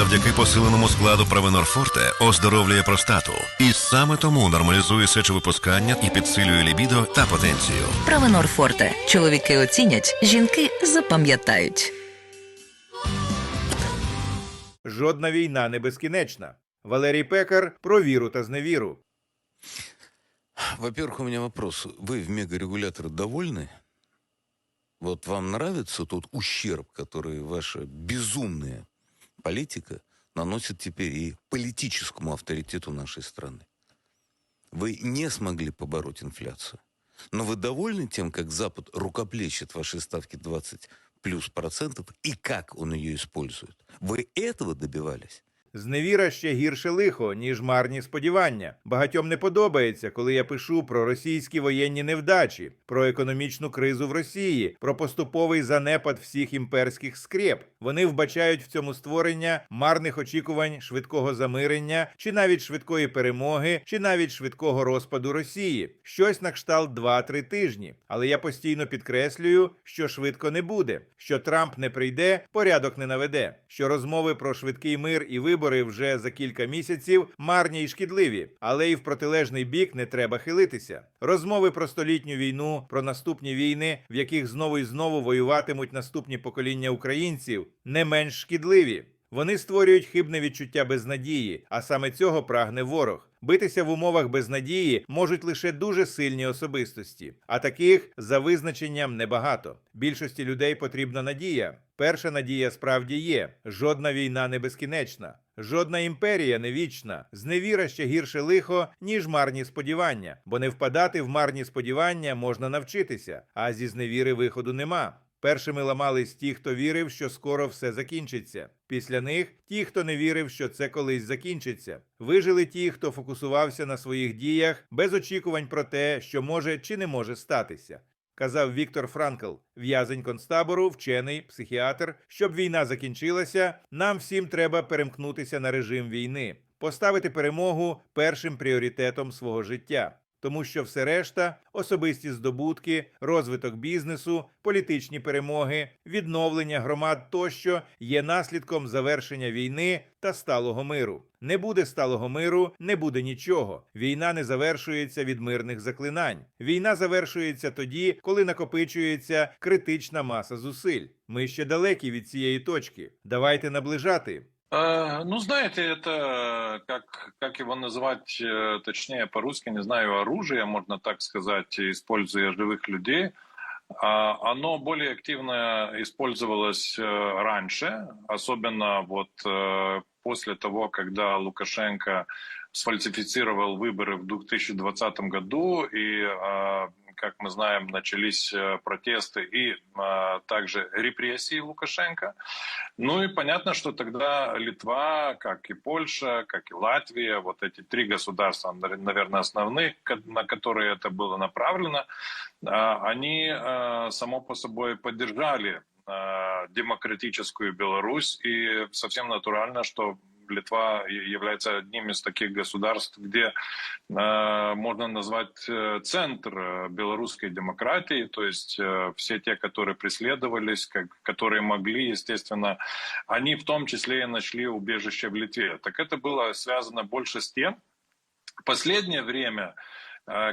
завдяки посиленому складу Провенор Форте оздоровлює простату. І саме тому нормалізує сечовипускання і підсилює лібідо та потенцію. Правонор Форте. Чоловіки оцінять, жінки запам'ятають. Жодна війна не безкінечна. Валерій Пекар про віру та зневіру. Во-первых, у меня вопрос. Вы в мегарегулятор довольны? Вот вам нравится тот ущерб, который ваша безумная политика наносит теперь и политическому авторитету нашей страны? Вы не смогли побороть инфляцию. Но вы довольны тем, как Запад рукоплещет ваши ставки 20 плюс процентов и как он ее использует? Вы этого добивались? Зневіра ще гірше лихо, ніж марні сподівання. Багатьом не подобається, коли я пишу про російські воєнні невдачі, про економічну кризу в Росії, про поступовий занепад всіх імперських скреп. Вони вбачають в цьому створення марних очікувань швидкого замирення, чи навіть швидкої перемоги, чи навіть швидкого розпаду Росії. Щось на кшталт 2-3 тижні. Але я постійно підкреслюю, що швидко не буде, що Трамп не прийде, порядок не наведе, що розмови про швидкий мир і вибори вже за кілька місяців марні й шкідливі, але і в протилежний бік не треба хилитися. Розмови про столітню війну, про наступні війни, в яких знову і знову воюватимуть наступні покоління українців, не менш шкідливі. Вони створюють хибне відчуття безнадії, а саме цього прагне ворог. Битися в умовах безнадії можуть лише дуже сильні особистості, а таких за визначенням небагато. Більшості людей потрібна надія. Перша надія справді є: жодна війна не безкінечна, жодна імперія не вічна. Зневіра ще гірше лихо, ніж марні сподівання, бо не впадати в марні сподівання можна навчитися, а зі зневіри виходу нема. Першими ламались ті, хто вірив, що скоро все закінчиться. Після них ті, хто не вірив, що це колись закінчиться. Вижили ті, хто фокусувався на своїх діях без очікувань про те, що може чи не може статися. Казав Віктор Франкл, в'язень концтабору, вчений, психіатр. Щоб війна закінчилася, нам всім треба перемкнутися на режим війни, поставити перемогу першим пріоритетом свого життя тому що все решта особисті здобутки, розвиток бізнесу, політичні перемоги, відновлення громад тощо є наслідком завершення війни та сталого миру. Не буде сталого миру, не буде нічого. Війна не завершується від мирних заклинань. Війна завершується тоді, коли накопичується критична маса зусиль. Ми ще далекі від цієї точки. Давайте наближати. Э, Ну, знаете, это как, как его называть, э, точнее по-русски, не знаю, оружие, можно так сказать, используя живых людей. А, Оно более активно использовалось э, раньше, особенно вот э, после того, когда Лукашенко сфальсифицировал выборы в 2020 году и э, как мы знаем, начались э, протесты и а, также репрессии Лукашенко. Ну и понятно, что тогда Литва, как и Польша, как и Латвия, вот эти три государства, наверное, основные, на которые это было направлено, а, они а, само по собой поддержали демократическую Беларусь, и совсем натурально, что Литва является одним из таких государств, где э, можно назвать э, центр э, белорусской демократии, то есть все те, которые преследовались, которые могли, естественно, они в том числе и нашли убежище в Литве. Так это было связано больше с тем, в последнее время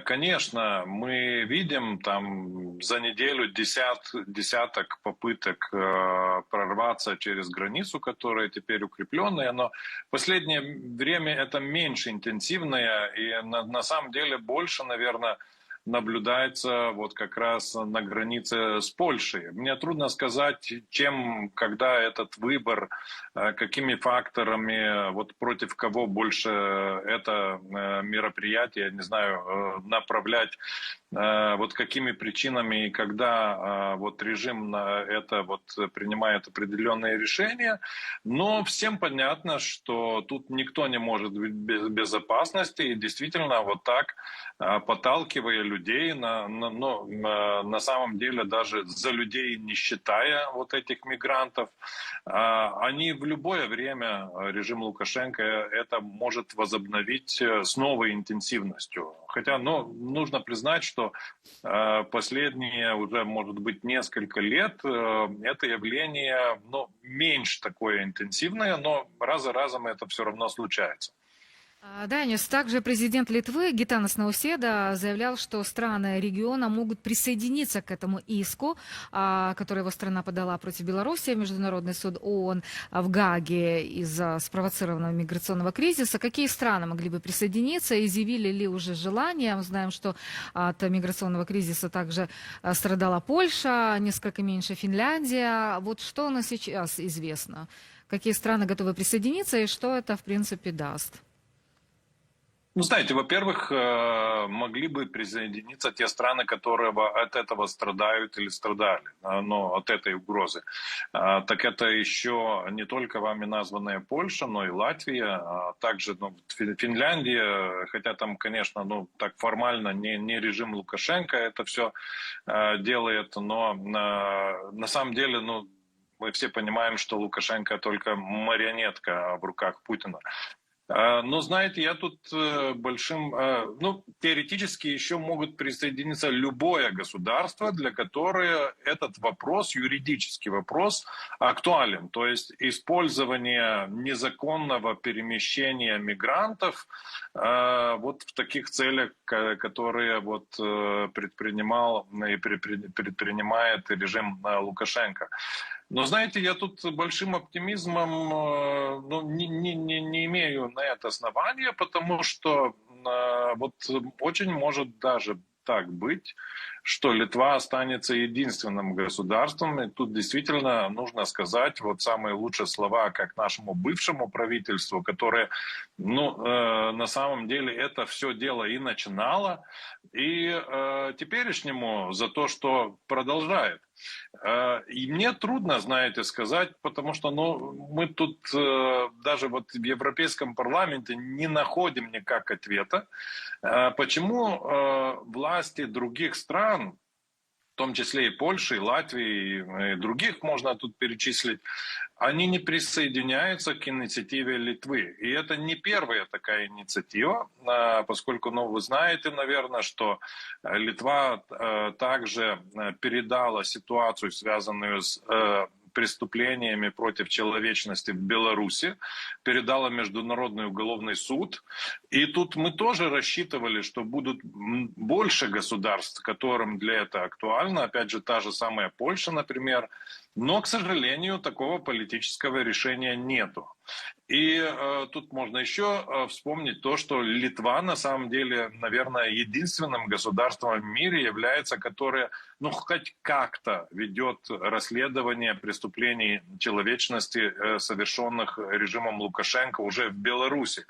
конечно, мы видим там за неделю десят, десяток попыток э, прорваться через границу, которая теперь укрепленная, но в последнее время это меньше интенсивное и на, на самом деле больше, наверное, наблюдается вот как раз на границе с Польшей. Мне трудно сказать, чем, когда этот выбор, э, какими факторами, вот против кого больше это э, мероприятие, не знаю, э, направлять, вот какими причинами и когда вот режим на это вот принимает определенные решения. Но всем понятно, что тут никто не может без безопасности и действительно вот так, подталкивая людей на, на, э, на самом деле даже за людей не считая вот этих мигрантов, они в любое время, режим Лукашенко это может возобновить с новой интенсивностью. Хотя, ну, нужно признать, что последние уже, может быть, несколько лет это явление, ну, меньше такое интенсивное, но раз за разом это все равно случается. А, Данис, также президент Литвы Гитанас Науседа заявлял, что страны региона могут присоединиться к этому иску, а, который его страна подала против Беларуси, Международный суд ООН в Гаге из-за спровоцированного миграционного кризиса. Какие страны могли бы присоединиться? Изъявили ли уже желание? Мы знаем, что от миграционного кризиса также а, страдала Польша, несколько меньше Финляндия. Вот что у нас сейчас известно? Какие страны готовы присоединиться и что это, в принципе, даст? Ну, знаете, во-первых, э, могли бы присоединиться те страны, которые от этого страдают или страдали, но от этой угрозы. А, так это еще не только вами названная Польша, но и Латвия, а также ну, Финляндия, хотя там, конечно, ну, так формально не, не режим Лукашенко это все э, делает, но э, на самом деле, ну, мы все понимаем, что Лукашенко только марионетка в руках Путина. А, но знаете, я тут э, большим, э, ну, теоретически еще могут присоединиться любое государство, для которого этот вопрос, юридический вопрос, актуален. То есть использование незаконного перемещения мигрантов э, вот в таких целях, которые вот предпринимал и предпринимает режим Лукашенко. Но знаете, я тут большим оптимизмом э, ну, не, не, не имею на это основания, потому что э, вот очень может даже так быть, что Литва останется единственным государством. И тут действительно нужно сказать вот самые лучшие слова как нашему бывшему правительству, которое ну, э, на самом деле это все дело и начинало, и э, теперешнему за то, что продолжает. Э, и мне трудно, знаете, сказать, потому что ну, мы тут э, даже вот в Европейском парламенте не находим никак ответа, э, почему власти других стран том числе и Польши, и Латвии, и других можно тут перечислить, они не присоединяются к инициативе Литвы. И это не первая такая инициатива, а, поскольку, ну, вы знаете, наверное, что Литва э, также э, передала ситуацию, связанную с э, преступлениями против человечности в Беларуси, передала Международный уголовный суд. И тут мы тоже рассчитывали, что будут больше государств, которым для этого актуально. Опять же, та же самая Польша, например. Но, к сожалению, такого политического решения нету. И э, тут можно еще э, вспомнить то, что Литва на самом деле, наверное, единственным государством в мире является, которое, ну, хоть как-то ведет расследование преступлений человечности, э, совершенных режимом Лукашенко уже в Беларуси.